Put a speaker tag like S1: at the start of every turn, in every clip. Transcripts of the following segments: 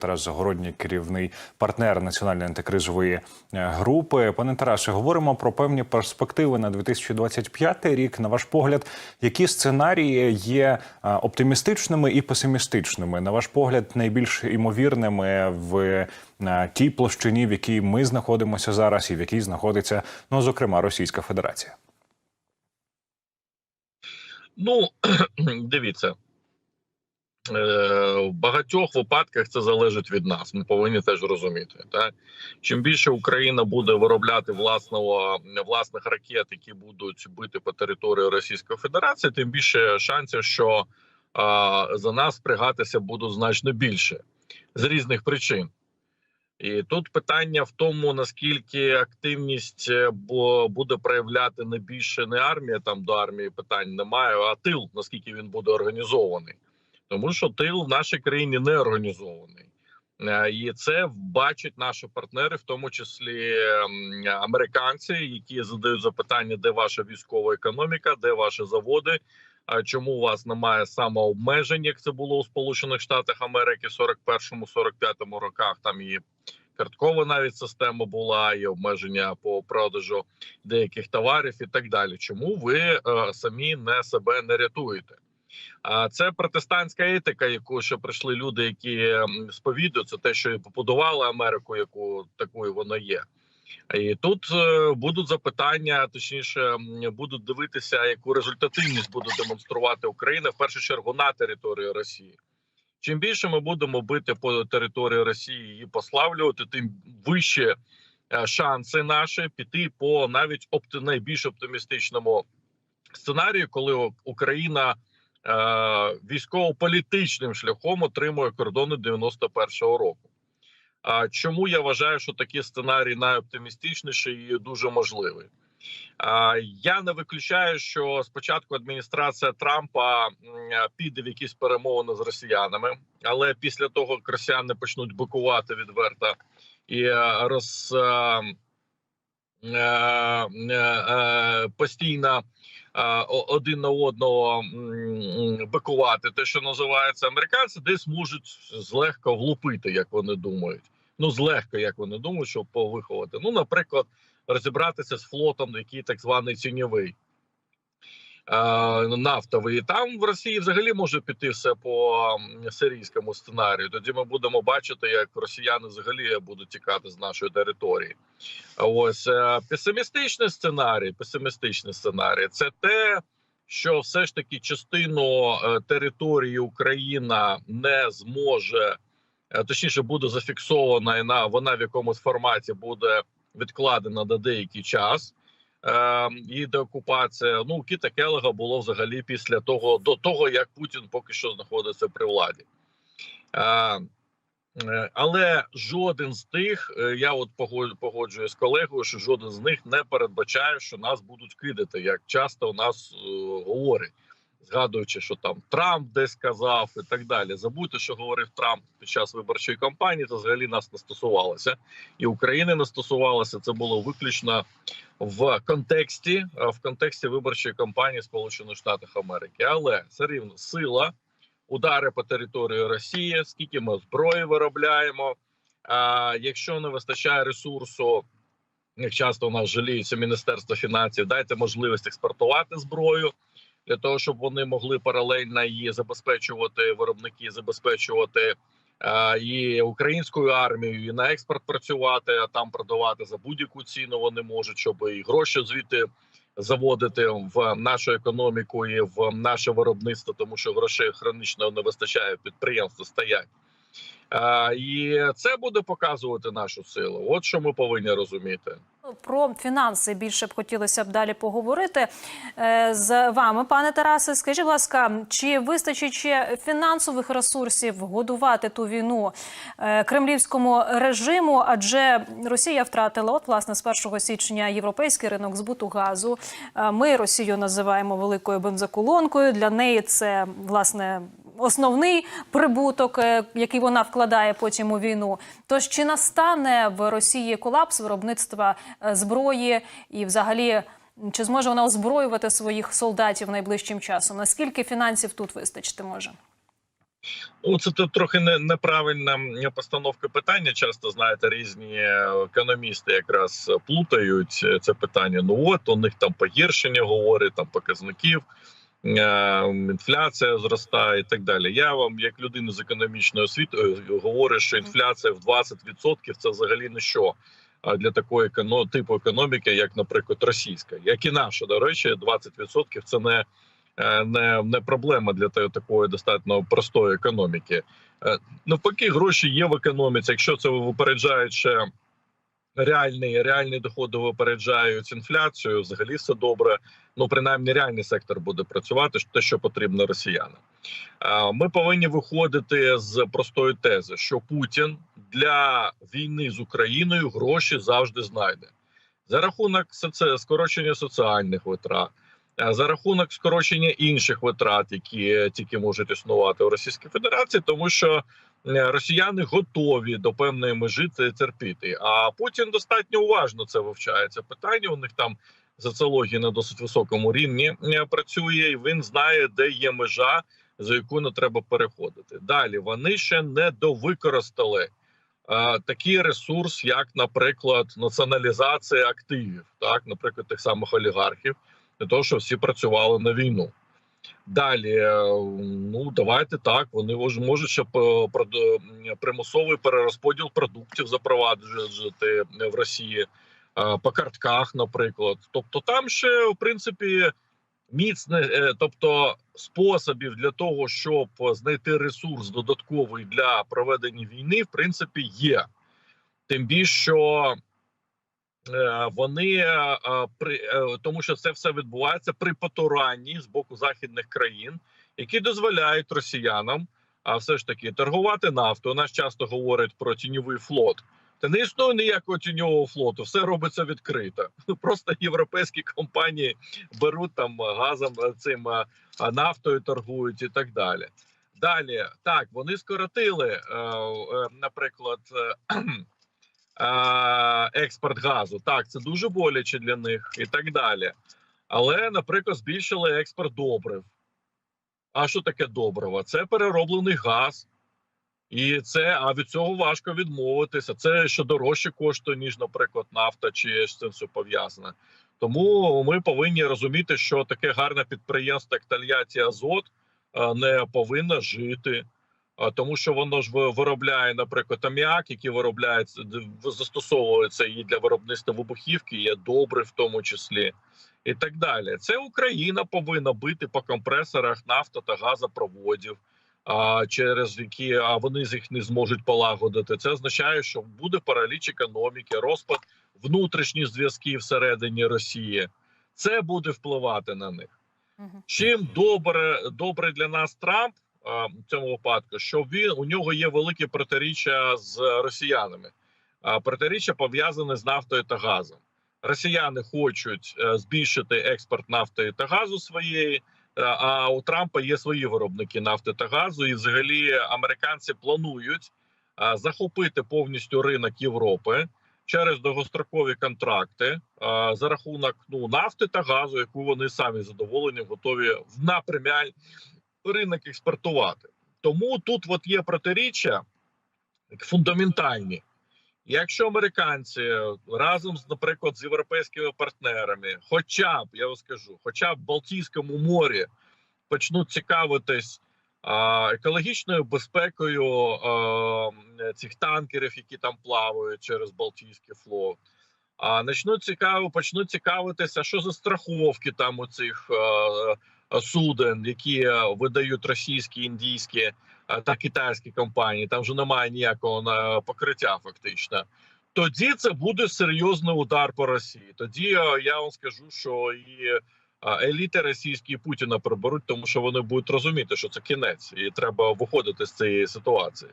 S1: Тарас Загородній, керівний партнер національної антикризової е, групи. Пане Тарасе, говоримо про певні перспективи на 2025 рік. На ваш погляд, які сценарії є е, оптимістичними і песимістичними? На ваш погляд, найбільш імовірними в е, тій площині, в якій ми знаходимося зараз, і в якій знаходиться, ну зокрема, Російська Федерація?
S2: Ну, дивіться. Е, В багатьох випадках це залежить від нас. Ми повинні теж розуміти. Так? Чим більше Україна буде виробляти власного власних ракет, які будуть бити по території Російської Федерації, тим більше шансів, що а, за нас спрягатися будуть значно більше з різних причин. І тут питання в тому, наскільки активність е, буде проявляти не більше не армія, там до армії питань немає, а тил, наскільки він буде організований. Тому що тил в нашій країні не організований. Е, І це бачать наші партнери, в тому числі ем, американці, які задають запитання, де ваша військова економіка, де ваші заводи, а чому у вас немає самообмежень, як це було у Сполучених Штатах Америки в 41-45 роках. Там і карткова навіть система була, і обмеження по продажу деяких товарів і так далі. Чому ви е, самі не себе не рятуєте? Це протестантська етика, яку ще прийшли люди, які сповідують це те, що і побудували Америку, яку такою вона є. І тут е, будуть запитання, точніше, будуть дивитися, яку результативність буде демонструвати Україна в першу чергу на території Росії. Чим більше ми будемо бити по території Росії і пославлювати, тим вище е, шанси наші піти по навіть найбільш оптимістичному сценарію, коли Україна військово-політичним шляхом отримує кордони 91-го року. А чому я вважаю, що такий сценарій найоптимістичніший і дуже можливий? Я не виключаю, що спочатку адміністрація Трампа піде в якісь перемовини з росіянами, але після того як росіяни почнуть бикувати відверто і е, роз е, е, е, е, постійно е, один на одного бикувати, те, що називається американці, десь можуть злегка влупити, як вони думають. Ну, злегка, як вони думають, щоб повиховати. Ну, наприклад, розібратися з флотом, який так званий тіньовий. Е, Нафтовий І там в Росії взагалі може піти все по сирійському сценарію. Тоді ми будемо бачити, як росіяни взагалі будуть тікати з нашої території. Ось е, песимістичний сценарій. Песимістичний сценарій це те, що все ж таки частину е, території Україна не зможе, точніше, буде зафіксована і на вона в якомусь форматі буде відкладена до деякий час. Е, і деокупація. Ну Кіта Келега було взагалі після того, до того як Путін поки що знаходиться при владі. Е, Е, Але жоден з тих, е, я от погод- погоджуюсь з колегою, що жоден з них не передбачає, що нас будуть кидати, як часто у нас е, говорять, згадуючи, що там Трамп десь сказав і так далі. Забудьте, що говорив Трамп під час виборчої кампанії, це взагалі нас не стосувалося, і України не стосувалося. Це було виключно в контексті е, в контексті виборчої кампанії Сполучених Штатів Америки. Але все рівно сила удари по території Росії, скільки ми зброї виробляємо. А якщо не вистачає ресурсу, як часто у нас жаліються Міністерство фінансів, дайте можливість експортувати зброю для того, щоб вони могли паралельно її забезпечувати виробники, забезпечувати і українською армією, і на експорт працювати, а там продавати за будь-яку ціну вони можуть, щоб і гроші звідти заводити в нашу економіку і в наше виробництво, тому що грошей хронічно не вистачає, підприємства стоять. А, і це буде показувати нашу силу. От що ми повинні розуміти.
S3: Про фінанси більше б хотілося б далі поговорити е, з вами, пане Тарасе. Скажіть, будь ласка, чи вистачить ще фінансових ресурсів годувати ту війну е, кремлівському режиму? Адже Росія втратила от власне з 1 січня європейський ринок збуту газу. Е, Ми Росію називаємо великою бензоколонкою. Для неї це власне. Основний прибуток, е, який вона вкладає потім у війну. Тож чи настане в Росії колапс виробництва е, зброї, і взагалі чи зможе вона озброювати своїх солдатів найближчим часом? Наскільки фінансів тут вистачити може?
S2: Ну, це тут трохи неправильна постановка питання. Часто знаєте, різні економісти якраз плутають е, це питання. Ну от у них там погіршення говорить, там показників, е, інфляція зростає і так далі. Я вам, як людина з економічною освітою, говорю, що інфляція в 20% це взагалі не що. А для такої еконо- типу економіки, як, наприклад, російська, як і наша, до речі, 20% це не е, не, не проблема для такої достатньо простої економіки. Е, Навпаки, гроші є в економіці. Якщо це випереджає ще реальні, реальні доходи випереджають інфляцію, взагалі все добре. Ну, принаймні, реальний сектор буде працювати, те, що потрібно росіянам. Ми повинні виходити з простої тези, що Путін для війни з Україною гроші завжди знайде за рахунок скорочення соціальних витрат. За рахунок скорочення інших витрат, які тільки можуть існувати у Російській Федерації, тому що росіяни готові до певної межі це терпіти. А Путін достатньо уважно це вивчає. Це питання. У них там соціологія на досить високому рівні е, працює, і він знає, де є межа, за яку не треба переходити. Далі вони ще не довикористали е, такий ресурс, як, наприклад, націоналізація активів, так, наприклад, тих самих олігархів, для того, щоб всі працювали на війну. Далі, е, ну давайте так. Вони можуть ще примусовий перерозподіл продуктів запроваджувати в Росії е, по картках, наприклад. Тобто, там ще в принципі міцне, е, тобто способів для того, щоб знайти ресурс додатковий для проведення війни, в принципі, є. Тим більше, що вони е, при е, тому, що це все відбувається при потуранні з боку західних країн, які дозволяють росіянам, а все ж таки торгувати нафтою. Нас часто говорять про тіньовий флот. Та не існує ніякого тіньового флоту, все робиться відкрито. Просто європейські компанії беруть там газом е, цим е, нафтою торгують і так далі. Далі так вони скоротили, е, е, наприклад, е, е, експорт газу. Так, це дуже боляче для них і так далі. Але, наприклад, збільшили експорт добрив. А що таке добриво? Це перероблений газ. І це, а від цього важко відмовитися. Це ще дорожче коштує, ніж, наприклад, нафта, чи з цим все пов'язане. Тому ми повинні розуміти, що таке гарне підприємство, як Тольятті Азот, е, не повинно жити, тому що воно ж ви- виробляє, наприклад, аміак, який виробляється, застосовується і для виробництва вибухівки, є добре в тому числі. І так далі, це Україна повинна бити по компресорах нафта та газопроводів, а через які а вони з їх не зможуть полагодити. Це означає, що буде параліч економіки, розпад внутрішніх зв'язків всередині Росії. Це буде впливати на них. Чим добре добре для нас Трамп в цьому випадку, що він у нього є велике протиріччя з росіянами. Протиріччя пов'язане з нафтою та газом. Росіяни хочуть е, збільшити експорт нафти та газу своєї. е, А у Трампа є свої виробники нафти та газу, і взагалі американці планують захопити повністю ринок Європи через довгострокові контракти за рахунок ну нафти та газу, яку вони самі задоволені готові в на преміаль ринок експортувати. Тому тут от є протиріччя фундаментальні. Якщо американці разом з, наприклад, з європейськими партнерами, хоча б я вам скажу, хоча б в Балтійському морі почнуть цікавитись а, екологічною безпекою а, цих танкерів, які там плавають через Балтійський флот, а почнуть цікаво, почнуть цікавитися, що за страховки там у цих а, суден, які е, видають російські, індійські е, та китайські компанії. Там вже немає ніякого на покриття, фактично. Тоді це буде серйозний удар по Росії. Тоді е, я вам скажу, що і е, еліти російські і Путіна приберуть, тому що вони будуть розуміти, що це кінець, і треба виходити з цієї ситуації.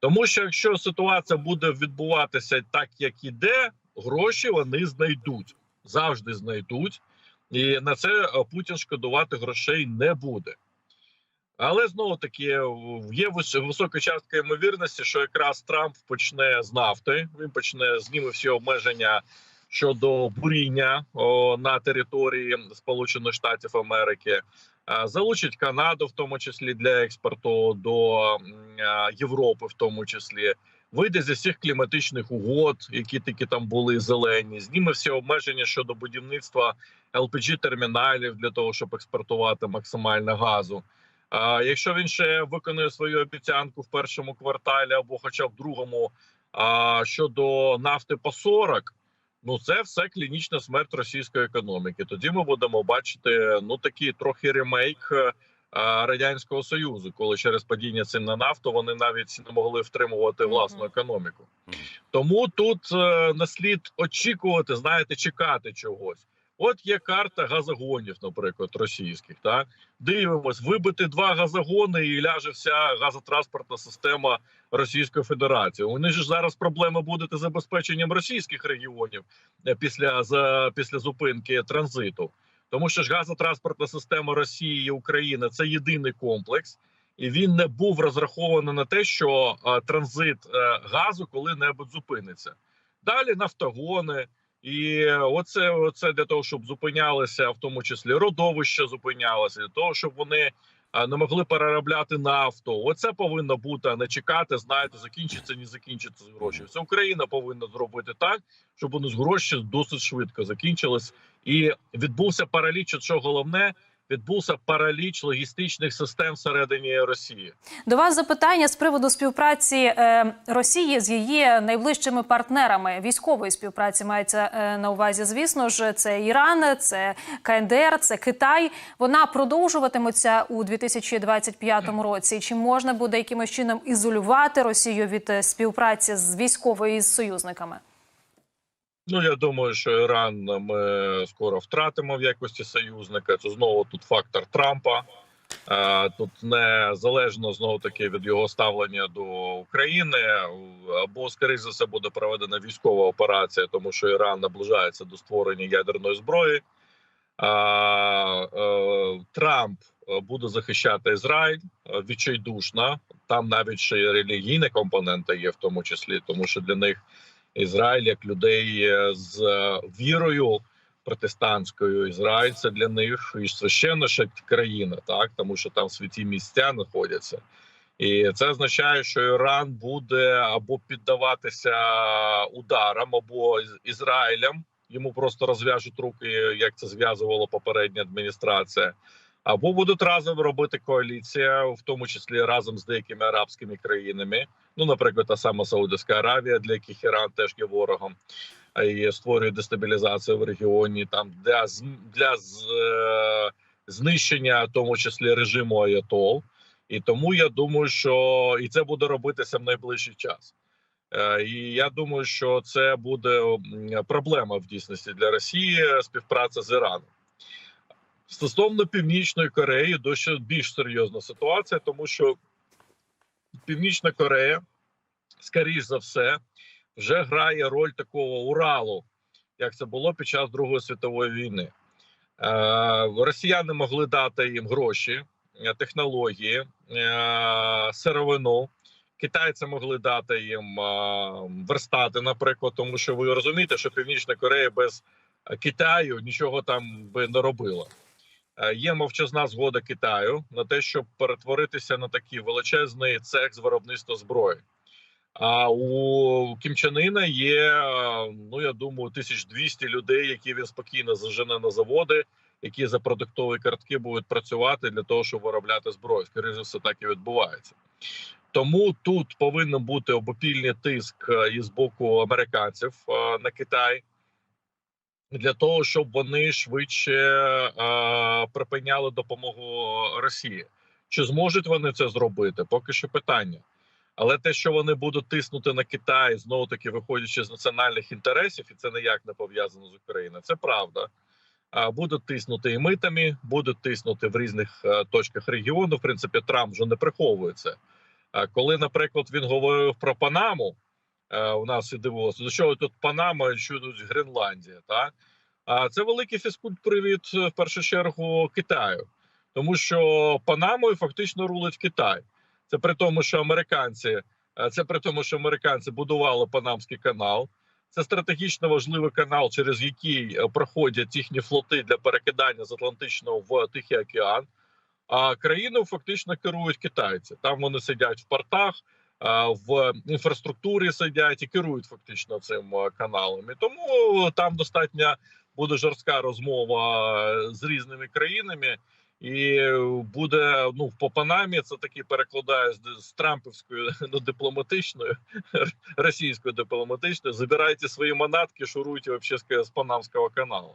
S2: Тому що якщо ситуація буде відбуватися так, як іде, гроші вони знайдуть завжди знайдуть, і на це е, Путін шкодувати грошей не буде. Але знову таки є вис- висока частка ймовірності, що якраз Трамп почне з нафти. Він почне зніме всі обмеження щодо буріння о, на території Сполучених Штатів Америки. е, залучить Канаду, в тому числі для експорту до е, Європи, в тому числі. Вийде зі всіх кліматичних угод, які такі там були зелені, зніме всі обмеження щодо будівництва lpg терміналів для того, щоб експортувати максимально газу. А якщо він ще виконує свою обіцянку в першому кварталі або, хоча б в другому, а, щодо нафти по 40, ну це все клінічна смерть російської економіки. Тоді ми будемо бачити ну такий трохи ремейк е, радянського союзу, коли через падіння цін на нафту вони навіть не могли втримувати власну економіку. Тому тут е, не слід очікувати, знаєте, чекати чогось. От є карта газогонів, наприклад, російських. Так дивимось, вибити два газогони і ляже вся газотранспортна система Російської Федерації. У них ж зараз проблема буде з забезпеченням російських регіонів е, після за після зупинки транзиту, тому що ж газотранспортна система Росії і України це єдиний комплекс, і він не був розрахований на те, що е, транзит е, газу коли-небудь зупиниться. Далі нафтогони. І оце, оце для того, щоб зупинялися, в тому числі родовища зупинялися, для того, щоб вони не могли переробляти нафту. Оце повинно бути, а не чекати. Знаєте, закінчиться, не закінчиться гроші. Вся Україна повинна зробити так, щоб у нас гроші досить швидко закінчились. І відбувся параліч. Що головне, відбувся параліч логістичних систем всередині Росії.
S3: До вас запитання з приводу співпраці е, Росії з її найближчими партнерами військової співпраці мається е, на увазі. Звісно ж, це Іран, це КНДР, це Китай. Вона продовжуватиметься у 2025 році. Чи можна буде якимось чином ізолювати Росію від е, співпраці з військовою із союзниками?
S2: Ну я думаю, що Іран ми скоро втратимо в якості союзника. Це знову тут фактор Трампа. Е, Тут незалежно знову таки від його ставлення до України, або скоріше за все буде проведена військова операція, тому що Іран наближається до створення ядерної зброї. Е, Трамп е, буде захищати Ізраїль е, відчайдушно. Там навіть ще й релігійна компонента є, в тому числі, тому що для них Ізраїль як людей е, з е, вірою протестантською. Ізраїль це для них і священна ще країна, так тому що там святі місця знаходяться. І це означає, що Іран буде або піддаватися ударам, або Із- Ізраїлем. Йому просто розв'яжуть руки, як це зв'язувала попередня адміністрація, або будуть разом робити коаліція, в тому числі разом з деякими арабськими країнами. Ну, наприклад, та сама Саудівська Аравія, для яких Іран теж є ворогом, і створює дестабілізацію в регіоні там для для е, знищення, в тому числі режиму Аятол. І тому я думаю, що і це буде робитися в найближчий час. Е, І я думаю, що це буде проблема в дійсності для Росії співпраця з Іраном. Стосовно Північної Кореї, дещо більш серйозна ситуація, тому що Північна Корея, скоріш за все, вже грає роль такого Уралу, як це було під час Другої світової війни. Е, Росіяни могли дати їм гроші, е, технології, е, сировину. Китайці могли дати їм верстати, наприклад, тому що ви розумієте, що Північна Корея без Китаю нічого там би не робила. Е, Є мовчазна згода Китаю на те, щоб перетворитися на такий величезний цех з виробництва зброї. А у Кімчанина є, е, ну я думаю, 1200 людей, які він спокійно зажене на заводи, які за продуктові картки будуть працювати для того, щоб виробляти зброю. Скоріше за все, так і відбувається. Тому тут повинен бути обопільний тиск е, і з боку американців на Китай для того, щоб вони швидше е, припиняли допомогу Росії. Чи зможуть вони це зробити? Поки що питання. Але те, що вони будуть тиснути на Китай, знову таки виходячи з національних інтересів, і це ніяк не пов'язано з Україною, це правда. Будуть тиснути і митами, будуть тиснути в різних е, точках регіону. В принципі, Трамп вже не приховує це. Коли, наприклад, він говорив про Панаму, у нас і дивилося, до чого тут Панама, що тут Гренландія, так? А це великий фізкульт привід е, в першу чергу Китаю, тому що Панамою фактично рулить Китай. Це при тому, що американці е, це при тому, що американці будували Панамський канал. Це стратегічно важливий канал, через який е, проходять їхні флоти для перекидання з Атлантичного в Тихий океан. А країною фактично керують китайці. Там вони сидять в портах, в інфраструктурі сидять і керують фактично цим каналом. І тому там достатньо буде жорстка розмова з різними країнами. І буде ну по Панамі. Це таки перекладає з, Трампівської ну, дипломатичною російською дипломатичною. Забирайте свої манатки, шуруйте вообще з, Панамського каналу.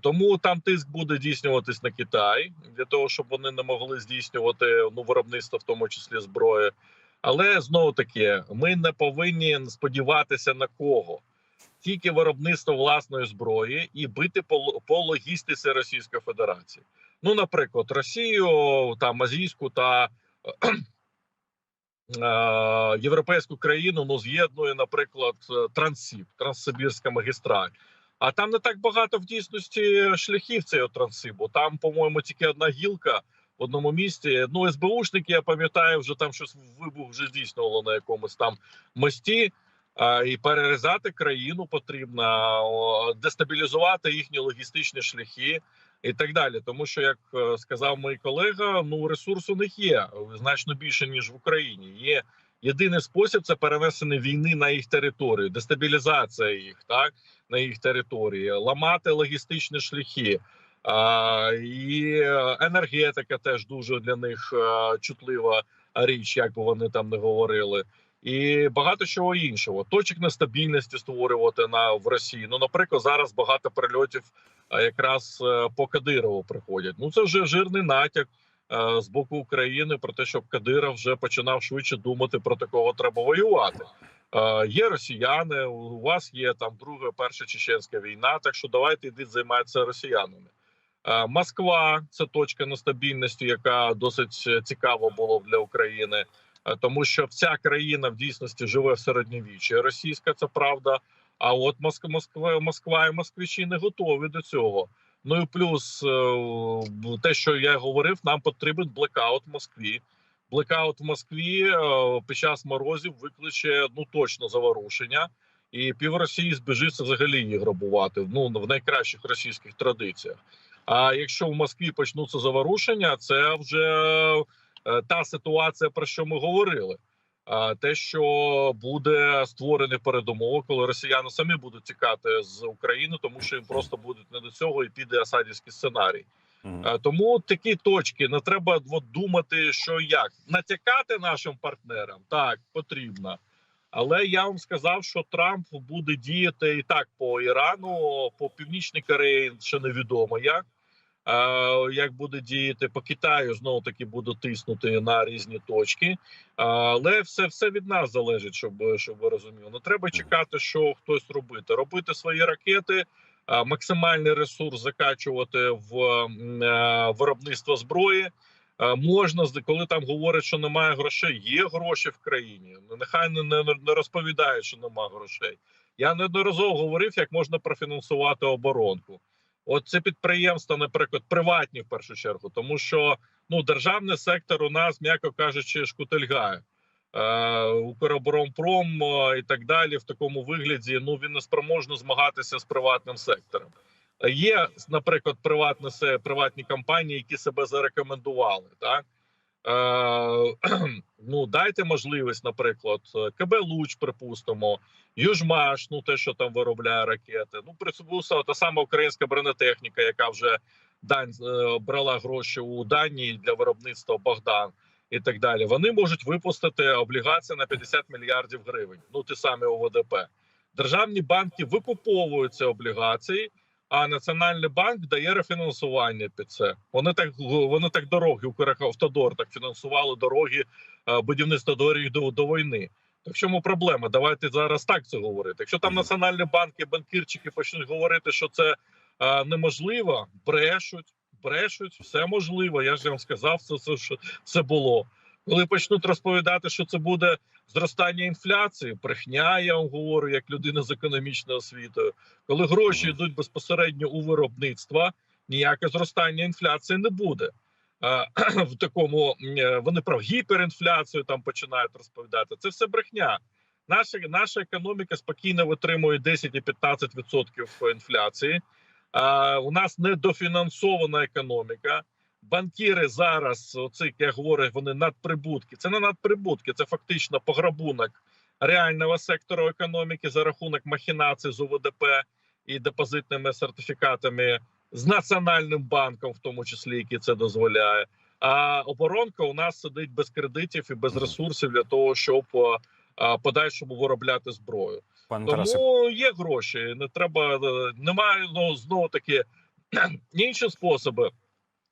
S2: Тому там тиск буде здійснюватись на Китай для того, щоб вони не могли здійснювати ну виробництво, в тому числі зброї. Але знову таки, ми не повинні сподіватися на кого. Тільки виробництво власної зброї і бити по, по логістиці Російської Федерації. Ну, наприклад, Росію, там азійську та е, європейську країну ну з'єднує, наприклад, Транссиб, Транссибірська магістраль. А там не так багато в дійсності шляхів цього Транссибу. Там, по-моєму, тільки одна гілка одному місті. Ну, СБУшники, я пам'ятаю, вже там щось вибух вже здійснювало на якомусь там мості. І перерізати країну потрібно, дестабілізувати їхні логістичні шляхи і так далі. Тому що, як е, сказав мій колега, ну ресурс у них є значно більше ніж в Україні. Є єдиний спосіб це перенесення війни на їх територію, дестабілізація їх так на їх території, ламати логістичні шляхи. І енергетика теж дуже для них е, чутлива річ, як би вони там не говорили. І багато чого іншого. Точок нестабільності створювати на в Росії. Ну, наприклад, зараз багато прильотів а, якраз е, по Кадирову приходять. Ну це вже жирний натяк е, з боку України про те, щоб Кадиров вже починав швидше думати про те, кого треба воювати. Е, Є росіяни, у вас є там друга, перша чеченська війна. Так що давайте йдіть займатися росіянами. Е, Москва це точка нестабільності, яка досить е, цікава була для України. Е, тому що вся країна в дійсності живе в середньовіччі. Російська це правда. А от Москва, Москва, і москвичі не готові до цього. Ну і плюс те, що я говорив, нам потрібен блекаут в Москві. Блекаут в Москві під час морозів викличе ну точно заворушення, і пів Росії збіжиться взагалі її грабувати. Ну в найкращих російських традиціях. А якщо в Москві почнуться заворушення, це вже е, та ситуація, про що ми говорили. Те, що буде створений передумови, коли росіяни самі будуть тікати з України, тому що їм просто будуть не до цього, і піде асадівський сценарій. Е, Тому такі точки не треба от, думати, що як натякати нашим партнерам так потрібно. Але я вам сказав, що Трамп буде діяти і так по Ірану, по Північній Кореї ще невідомо як. Е, Як буде діяти по Китаю, знову таки буде тиснути на різні точки, Е, але все все від нас залежить, щоб щоб ви розуміли. Не треба чекати, що хтось робити. Робити свої ракети, е, максимальний ресурс закачувати в виробництво зброї. Е, Можна коли там говорять, що немає грошей. Є гроші в країні. Ну, Нехай не, не, розповідають, що немає грошей. Я неодноразово говорив, як можна профінансувати оборонку. От це підприємства, наприклад, приватні в першу чергу, тому що ну державний сектор у нас, м'яко кажучи, шкутильгає. Е, Укроборонпром е, і так далі в такому вигляді. Ну він не спроможний змагатися з приватним сектором. Є, наприклад, приватні се- приватні компанії, які себе зарекомендували. Так е, ну дайте можливість, наприклад, КБ Луч, припустимо, Южмаш, ну те, що там виробляє ракети. Ну присутствує та сама українська бронетехніка, яка вже дань е, брала гроші у Данії для виробництва Богдан і так далі. Вони можуть випустити облігації на 50 мільярдів гривень. Ну ті самі ОВДП. Державні банки викуповують ці облігації. А Національний банк дає рефінансування під це. Вони так вони так дороги Укравтодор так фінансували дороги е, будівництва доріг до, до війни. Так в чому проблема? Давайте зараз так це говорити. Якщо там національні банки, банкірчики почнуть говорити, що це е, неможливо, брешуть, брешуть, все можливо. Я ж вам сказав, це, це це було. Коли почнуть розповідати, що це буде зростання інфляції, брехня, я вам говорю, як людина з економічною освітою. Коли гроші йдуть безпосередньо у виробництво, ніяке зростання інфляції не буде. В такому е, вони про гіперінфляцію там починають розповідати. Це все брехня. Наша наша економіка спокійно витримує 10 і 15% інфляції. У нас недофінансована економіка. Банкіри зараз, оці, як я говорю, вони надприбутки. Це не надприбутки, це фактично пограбунок реального сектору економіки за рахунок махінацій з ОВДП і депозитними сертифікатами з національним банком, в тому числі, який це дозволяє. А оборонка у нас сидить без кредитів і без ресурсів для того, щоб подальшому виробляти зброю.
S1: Пане Тарасе,
S2: Тому є гроші. Не треба е, немає ну знову таки інші способи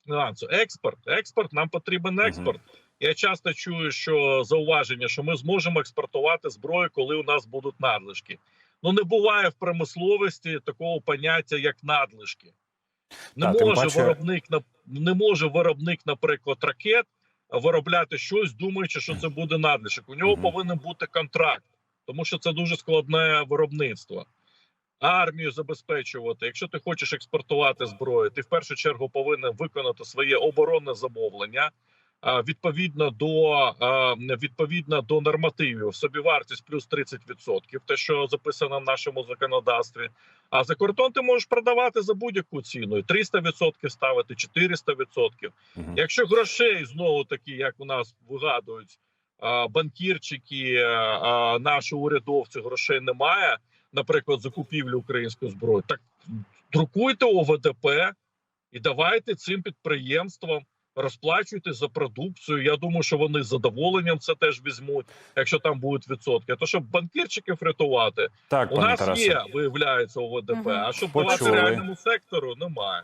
S2: нюансу. Експорт. Експорт нам потрібен експорт. Я часто чую, що зауваження, що ми зможемо експортувати зброю, коли у нас будуть надлишки. Ну не буває в промисловості такого поняття, як надлишки. Не
S1: Та,
S2: може
S1: паче-
S2: виробник не може виробник, наприклад, ракет виробляти щось, думаючи, що це буде надлишок. У нього
S1: Мгм.
S2: повинен бути контракт, тому що це дуже складне виробництво. Армію забезпечувати. Якщо ти хочеш експортувати зброю, ти в першу чергу повинен виконати своє оборонне замовлення. Відповідно до відповідно до нормативів, собівартість плюс 30%, те, що записано в нашому законодавстві. А за кордон ти можеш продавати за будь-яку ціну і 300% ставити, 400%.
S1: Мгм.
S2: Якщо грошей знову таки, як у нас вигадують банкірчики, а, а, наші урядовці грошей немає, наприклад, закупівлі української зброї, так друкуйте ОВДП і давайте цим підприємствам. Розплачуйте за продукцію. Я думаю, що вони з задоволенням це теж візьмуть, якщо там будуть відсотки. То щоб банкірчиків рятувати,
S1: так,
S2: у нас
S1: Тарасе.
S2: є, виявляється, ОВДП.
S3: Угу.
S2: А щоб давати реальному сектору, немає.